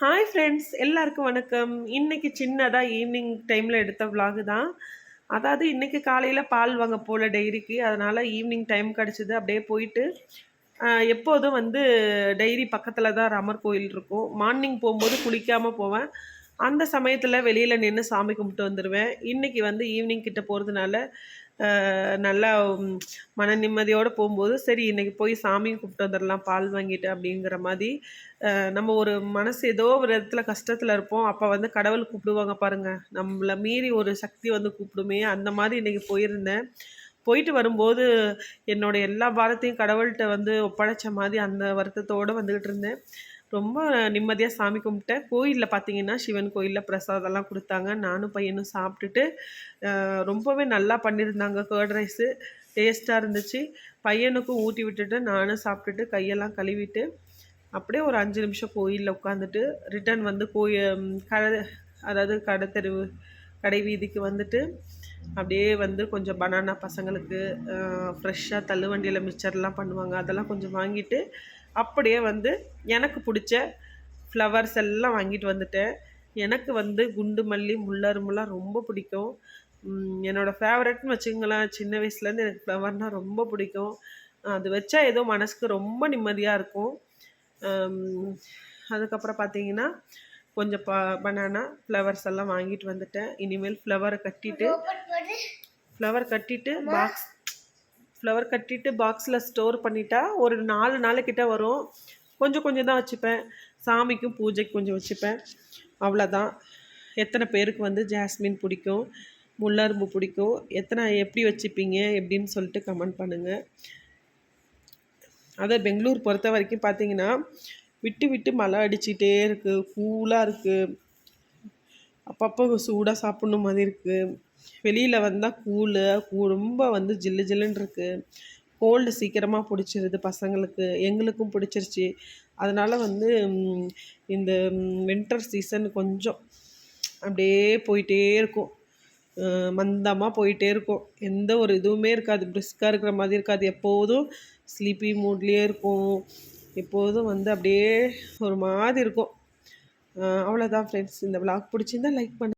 Hi friends எல்லாருக்கும் வணக்கம். இன்றைக்கி சின்னதாக ஈவினிங் டைமில் எடுத்த விலாகு தான். அதாவது இன்றைக்கி காலையில் பால் வாங்க போகல டெய்ரிக்கு அதனால் ஈவினிங் டைம் கிடச்சிது. அப்படியே போயிட்டு எப்போதும் வந்து டைரி பக்கத்தில் தான் ராமர் கோயில் இருக்கும். மார்னிங் போகும்போது குளிக்காமல் போவேன். அந்த சமயத்தில் வெளியில் நின்று சாமி கும்பிட்டு வந்துடுவேன் இன்றைக்கி வந்து ஈவினிங் கிட்டே போகிறதுனால நல்லா மன நிம்மதியோடு போகும்போது சரி இன்னைக்கு போய் சாமி கூப்பிட்டு வந்துடலாம் பால் வாங்கிட்டு அப்படிங்கிற மாதிரி நம்ம ஒரு மனசு ஏதோ ஒரு இடத்துல கஷ்டத்தில் இருப்போம். அப்போ வந்து கடவுள் கூப்பிடுவாங்க பாருங்க. நம்மளை மீறி ஒரு சக்தி வந்து கூப்பிடுமே அந்த மாதிரி இன்னைக்கு போயிருந்தேன். போயிட்டு வரும்போது என்னோட எல்லா பாரத்தையும் கடவுள்கிட்ட வந்து ஒப்படைச்ச மாதிரி அந்த வருத்தத்தோடு வந்துக்கிட்டு இருந்தேன். ரொம்ப நிம்மதியாக சாமி கும்பிட்டேன். கோயிலில் பார்த்தீங்கன்னா சிவன் கோயிலில் பிரசாதம்லாம் கொடுத்தாங்க. நானும் பையனும் சாப்பிட்டுட்டு ரொம்பவே நல்லா பண்ணியிருந்தாங்க கேர்ட் ரைஸு டேஸ்ட்டாக இருந்துச்சு. பையனுக்கும் ஊட்டி விட்டுட்டு நானும் சாப்பிட்டுட்டு கையெல்லாம் கழுவிட்டு அப்படியே ஒரு அஞ்சு நிமிஷம் கோயிலில் உட்காந்துட்டு ரிட்டர்ன் வந்து கோயில் கடை அதாவது கடை தெருவு கடை வீதிக்கு வந்துட்டு அப்படியே வந்து கொஞ்சம் பனானா பசங்களுக்கு ஃப்ரெஷ்ஷாக தள்ளுவண்டியில் மிச்சர்லாம் பண்ணுவாங்க. அதெல்லாம் கொஞ்சம் வாங்கிட்டு அப்படியே வந்து எனக்கு பிடிச்ச ஃப்ளவர்ஸ் எல்லாம் வாங்கிட்டு வந்துட்டேன். எனக்கு வந்து குண்டு மல்லி முல்லரும்புலாம் ரொம்ப பிடிக்கும். உம், என்னோட ஃபேவரட்னு வச்சுங்களேன் சின்ன வயசுலேருந்து எனக்கு ஃப்ளவர்னால் ரொம்ப பிடிக்கும். அது வச்சா ஏதோ மனசுக்கு ரொம்ப நிம்மதியாக இருக்கும். அதுக்கப்புறம் பார்த்தீங்கன்னா கொஞ்சம் ப பனானா ஃப்ளவர்ஸ் எல்லாம் வாங்கிட்டு வந்துட்டேன். இனிமேல் ஃப்ளவரை கட்டிட்டு ஃப்ளவர் கட்டிட்டு பாக்ஸ் ஃப்ளவர் கட்டிட்டு பாக்ஸில் ஸ்டோர் பண்ணிட்டா ஒரு நாலு நாளைக்கிட்ட வரும். கொஞ்சம் கொஞ்சம் தான் வச்சுப்பேன். சாமிக்கும் பூஜைக்கு கொஞ்சம் வச்சுப்பேன். அவ்வளோதான். எத்தனை பேருக்கு வந்து ஜாஸ்மின் பிடிக்கும்? முல்லரும்பு பிடிக்கும். எத்தனை எப்படி வச்சுப்பீங்க? எப்படின்னு சொல்லிட்டு கமெண்ட் பண்ணுங்கள் அதை பெங்களூர் பொறுத்த வரைக்கும் பார்த்தீங்கன்னா விட்டு விட்டு மழை அடிச்சிட்டே இருக்குது கூலாக இருக்குது அப்பப்போ சூடாக சாப்பிட்ணும் மாதிரி இருக்குது வெளியில் வந்தால் கூலு கூ ரொம்ப வந்து ஜில்லு ஜில்லுன்னு இருக்குது கோல்டு சீக்கிரமாக பிடிச்சிருது பசங்களுக்கு எங்களுக்கும் பிடிச்சிருச்சு. அதனால் வந்து இந்த வின்டர் சீசன் கொஞ்சம் அப்படியே போயிட்டே இருக்கும். மந்தமாக போயிட்டே இருக்கும். எந்த ஒரு இதுவுமே இருக்காது. பிரிஸ்காக இருக்கிற மாதிரி இருக்காது. எப்போதும் ஸ்லீப்பி மூட்லேயே இருக்கும். எப்போதும் வந்து அப்படியே ஒரு மாதிரி இருக்கும். அவ்வளோதான் ஃப்ரெண்ட்ஸ் இந்த விளாக் பிடிச்சிருந்தா லைக் பண்ணு.